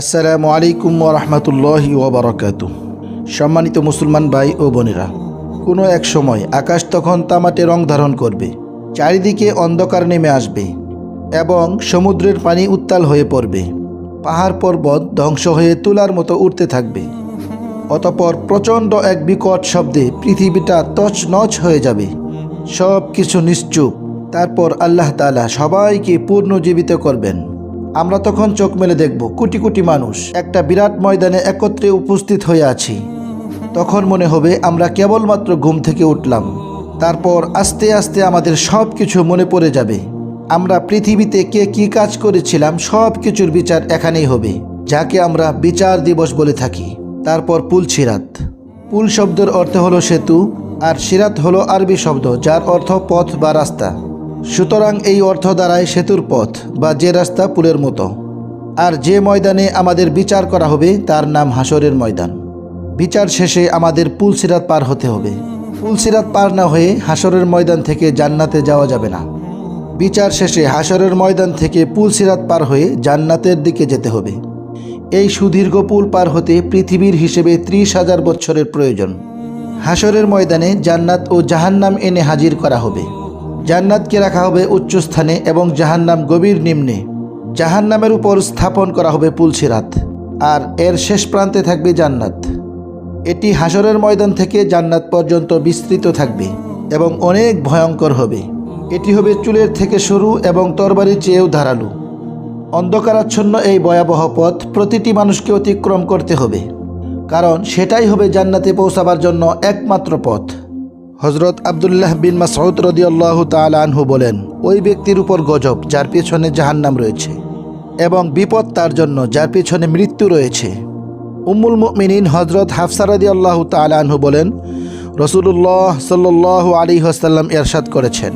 আসসালামু আলাইকুম রহমতুল্লাহি ওবরাকাতু সম্মানিত মুসলমান ভাই ও বোনেরা, কোনো এক সময় আকাশ তখন তামাটে রং ধারণ করবে, চারিদিকে অন্ধকার নেমে আসবে এবং সমুদ্রের পানি উত্তাল হয়ে পড়বে, পাহাড় পর্বত ধ্বংস হয়ে তুলার মতো উঠতে থাকবে। অতপর প্রচণ্ড এক বিকট শব্দে পৃথিবীটা তছনছ হয়ে যাবে। সব কিছু নিশ্চুপ। তারপর আল্লাহ তাআলা সবাইকে পুনর্জীবিত করবেন। আমরা তখন চোখ মেলে দেখব, কোটি কোটি মানুষ একটা বিরাট ময়দানে একত্রে উপস্থিত হয়ে আছি। তখন মনে হবে আমরা কেবলমাত্র ঘুম থেকে উঠলাম। তারপর আস্তে আস্তে আমাদের সব কিছু মনে পড়ে যাবে। আমরা পৃথিবীতে কে কি কাজ করেছিলাম সব কিছুর বিচার এখানেই হবে, যাকে আমরা বিচার দিবস বলে থাকি। তারপর পুল সিরাত। পুল শব্দের অর্থ হলো সেতু, আর সিরাত হলো আরবি শব্দ, যার অর্থ পথ বা রাস্তা। সুতরাং এই অর্থ দ্বারায় সেতুর পথ বা যে রাস্তা পুলের মতো। আর যে ময়দানে আমাদের বিচার করা হবে, তার নাম হাসরের ময়দান। বিচার শেষে আমাদের পুল সিরাত পার হতে হবে। পুল সিরাত পার না হয়ে হাসরের ময়দান থেকে জান্নাতে যাওয়া যাবে না। বিচার শেষে হাসরের ময়দান থেকে পুল সিরাত পার হয়ে জান্নাতের দিকে যেতে হবে। এই সুদীর্ঘ পুল পার হতে পৃথিবীর হিসেবে ত্রিশ হাজার বছরের প্রয়োজন। হাসরের ময়দানে জান্নাত ও জাহান্নাম এনে হাজির করা হবে। জান্নাতকে রাখা হবে উচ্চ স্থানে এবং জাহান্নাম গভীর নিম্নে। জাহান্নামের উপর স্থাপন করা হবে পুলসিরাত, আর এর শেষ প্রান্তে থাকবে জান্নাত। এটি হাসরের ময়দান থেকে জান্নাত পর্যন্ত বিস্তৃত থাকবে এবং অনেক ভয়ঙ্কর হবে। এটি হবে চুলের থেকে শুরু এবং তরবারির চেয়েও ধারালো। অন্ধকারাচ্ছন্ন এই ভয়াবহ পথ প্রতিটি মানুষকে অতিক্রম করতে হবে, কারণ সেটাই হবে জান্নাতে পৌঁছাবার জন্য একমাত্র পথ। হজরত আবদুল্লাহ বিন মাসউদ রদিয়াল্লাহ তাল আনহু বলেন, ওই ব্যক্তির উপর গজব, যার পেছনে জাহান্নাম রয়েছে, এবং বিপদ তার জন্য, যার পেছনে মৃত্যু রয়েছে। উম্মুল মুমিনিন হজরত হাফসা রদিয়াল্লাহ তাল আনহু বলেন রসুল্লাহ সাল্লাহ আলী হাসাল্লাম এরশাদ করেছেন,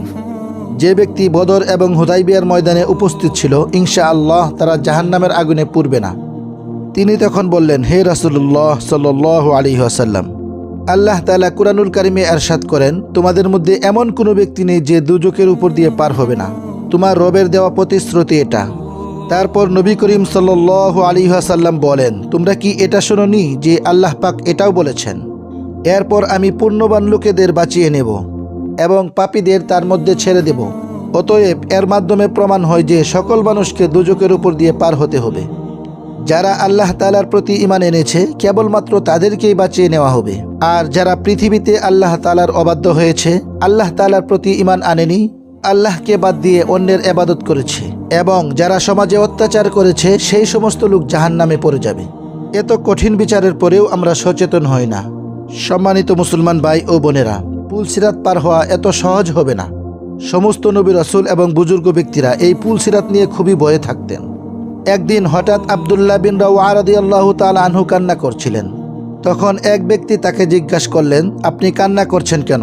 যে ব্যক্তি বদর এবং হুদাইবিয়ার ময়দানে উপস্থিত ছিল ইনশা আল্লাহ তারা জাহান্নামের আগুনে পুরবে না। তিনি তখন বললেন, হে রাসুল্লাহ সাল্লাহ আলী আসাল্লাম আল্লাহ তালা কুরানুল কারিমে এরশাদ করেন, তোমাদের মধ্যে এমন কোনো ব্যক্তি নেই যে দুজকের উপর দিয়ে পার হবে না। তোমার রবের দেওয়া প্রতিশ্রুতি এটা। তারপর নবী করিম সাল্লাহ আলী আসাল্লাম বলেন, তোমরা কি এটা শোনোনি যে আল্লাহ পাক এটাও বলেছেন? এরপর আমি পূর্ণবান লোকেদের বাঁচিয়ে নেব এবং পাপীদের তার মধ্যে ছেড়ে দেব। অতএব এর মাধ্যমে প্রমাণ হয় যে সকল মানুষকে দুজকের উপর দিয়ে পার হতে হবে। যারা আল্লাহ তালার প্রতি ইমান এনেছে, কেবলমাত্র তাদেরকেই বাঁচিয়ে নেওয়া হবে। আর যারা পৃথিবীতে আল্লাহ তালার অবাধ্য হয়েছে, আল্লাহ তালার প্রতি ইমান আনেনি, আল্লাহকে বাদ দিয়ে অন্যের এবাদত করেছে। এবং যারা সমাজে অত্যাচার করেছে, সেই সমস্ত লোক জাহান নামে পড়ে যাবে। এত কঠিন বিচারের পরেও আমরা সচেতন হই না। সম্মানিত মুসলমান ভাই ও বোনেরা, পুলসিরাত পার হওয়া এত সহজ হবে না। সমস্ত নবী রসুল এবং বুজুর্গ ব্যক্তিরা এই পুলসিরাত নিয়ে খুবই ভয়ে থাকতেন। একদিন হঠাৎ আবদুল্লাহ বিন রাউআরদি আল্লাহ তাল আনহু কান্না করছিলেন। তখন এক ব্যক্তি তাকে জিজ্ঞাসা করলেন, আপনি কান্না করছেন কেন?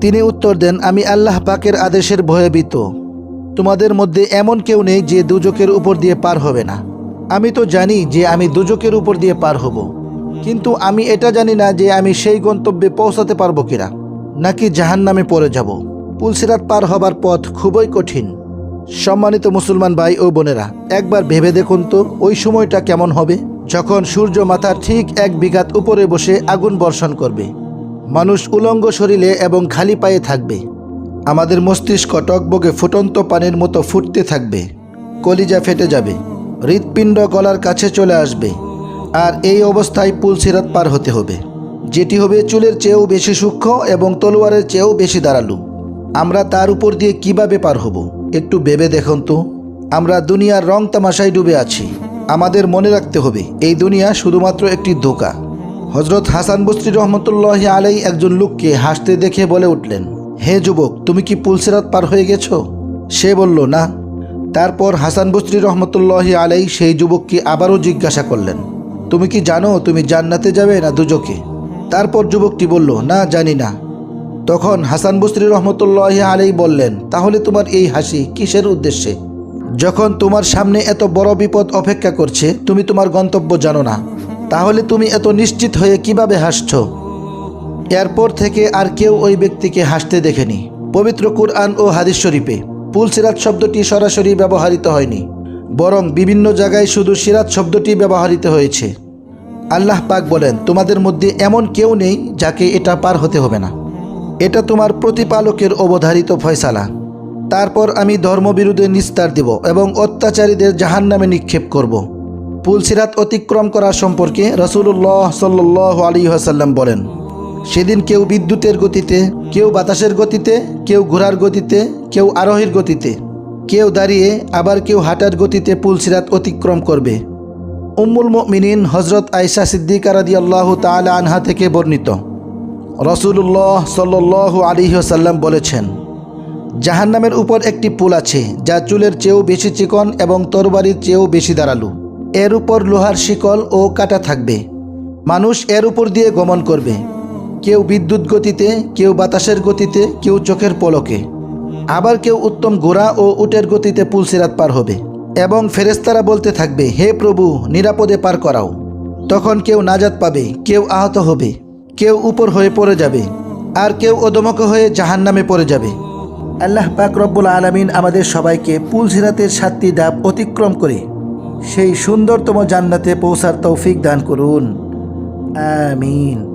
তিনি উত্তর দেন, আমি আল্লাহ পাকের আদেশের ভয়ভীত। তোমাদের মধ্যে এমন কেউ নেই যে দুজকের উপর দিয়ে পার হবে না। আমি তো জানি যে আমি দুজকের উপর দিয়ে পার হব। কিন্তু আমি এটা জানি না যে আমি সেই গন্তব্যে পৌঁছাতে পারব কিনা। নাকি জাহান নামে পড়ে যাব? পুলসিরাত পার হবার পথ খুবই কঠিন। সম্মানিত মুসলমান ভাই ও বোনেরা, একবার ভেবে দেখুন তো ওই সময়টা কেমন হবে? যখন সূর্য মাথার ঠিক এক বিঘাত উপরে বসে আগুন বর্ষণ করবে। মানুষ উলঙ্গ শরীরে এবং খালি পায়ে থাকবে। আমাদের মস্তিষ্ক টকবগে ফুটন্ত পানির মতো ফুটতে থাকবে। কলিজা ফেটে যাবে। হৃৎপিণ্ড গলার কাছে চলে আসবে। আর এই অবস্থায় পুল সিরাত পার হতে হবে। যেটি হবে চুলের চেয়েও বেশি সূক্ষ্ম এবং তলোয়ারের চেয়েও বেশি দাঁড়ালু। আমরা তার উপর দিয়ে কীভাবে পার হব? একটু ভেবে দেখুন তো। আমরা দুনিয়ার রং তামাশায় ডুবে আছি। আমাদের মনে রাখতে হবে, এই দুনিয়া শুধুমাত্র একটি ধোকা। হজরত হাসান বস্রি রহমতুল্লাহ আলাই একজন লোককে হাসতে দেখে বলে উঠলেন, হে যুবক, তুমি কি পুলসেরাত পার হয়ে গেছো? সে বলল, না। তারপর হাসান বস্রি রহমতুল্লাহ আলাই সেই যুবককে আবারও জিজ্ঞাসা করলেন, তুমি কি জানো তুমি জান্নাতে যাবে না দুজকে? তারপর যুবকটি বলল, না, জানি না। তখন হাসান বসরি রহমতুল্লাহ আলাই বললেন, তাহলে তোমার এই হাসি কিসের উদ্দেশ্যে? যখন তোমার সামনে এত বড় বিপদ অপেক্ষা করছে, তুমি তোমার গন্তব্য জানো না। তাহলে তুমি এত নিশ্চিত হয়ে কীভাবে হাসছ? এরপর থেকে আর কেউ ওই ব্যক্তিকে হাসতে দেখেনি। পবিত্র কুরআন ও হাদিস শরীফে পুলসিরাত শব্দটি সরাসরি ব্যবহৃত হয়নি, বরং বিভিন্ন জায়গায় শুধু সিরাত শব্দটি ব্যবহৃত হয়েছে। আল্লাহ পাক বলেন, তোমাদের মধ্যে এমন কেউ নেই যাকে এটা পার হতে হবে না। এটা তোমার প্রতিপালকের অবধারিত ফয়সালা। তারপর আমি ধর্মবিরোধে নিস্তার দিব এবং অত্যাচারীদের জাহান নামে নিক্ষেপ করব। পুলসিরাত অতিক্রম করা সম্পর্কে রসুল্লাহ সাল্লাহ আলী আসাল্লাম বলেন, সেদিন কেউ বিদ্যুতের গতিতে, কেউ বাতাসের গতিতে, কেউ ঘোড়ার গতিতে, কেউ আরোহীর গতিতে, কেউ দাঁড়িয়ে, আবার কেউ হাঁটার গতিতে পুলসিরাত অতিক্রম করবে। উম্মুল মিনিন হজরত আয়সা সিদ্দিকা রাদি আল্লাহ তালা আনহা থেকে বর্ণিত। রসুল্লাহ সাল্লাহ আলিহাসাল্লাম বলেছেন, জাহান্নামের উপর একটি পুল আছে যা চুলের চেয়েও বেশি চিকন এবং তরবারির চেয়েও বেশি দাঁড়ালু। এর উপর লোহার শিকল ও কাটা থাকবে। মানুষ এর উপর দিয়ে গমন করবে। কেউ বিদ্যুৎ গতিতে, কেউ বাতাসের গতিতে, কেউ চোখের পলকে। আবার কেউ উত্তম ঘোড়া ও উটের গতিতে পুল পুলসিরাত পার হবে। এবং ফেরেস্তারা বলতে থাকবে, হে প্রভু, নিরাপদে পার করাও। তখন কেউ নাজাত পাবে, কেউ আহত হবে। কেউ উপর হয়ে পড়ে যাবে, আর কেউ ওদমক হয়ে জাহান নামে পড়ে যাবে। আল্লাহ পাক রব্বুল আলমিন আমাদের সবাইকে পুলসিরাতের সাতটি ডাব অতিক্রম করে সেই সুন্দরতম জান্নাতে পৌঁছার তৌফিক দান করুন। আমিন।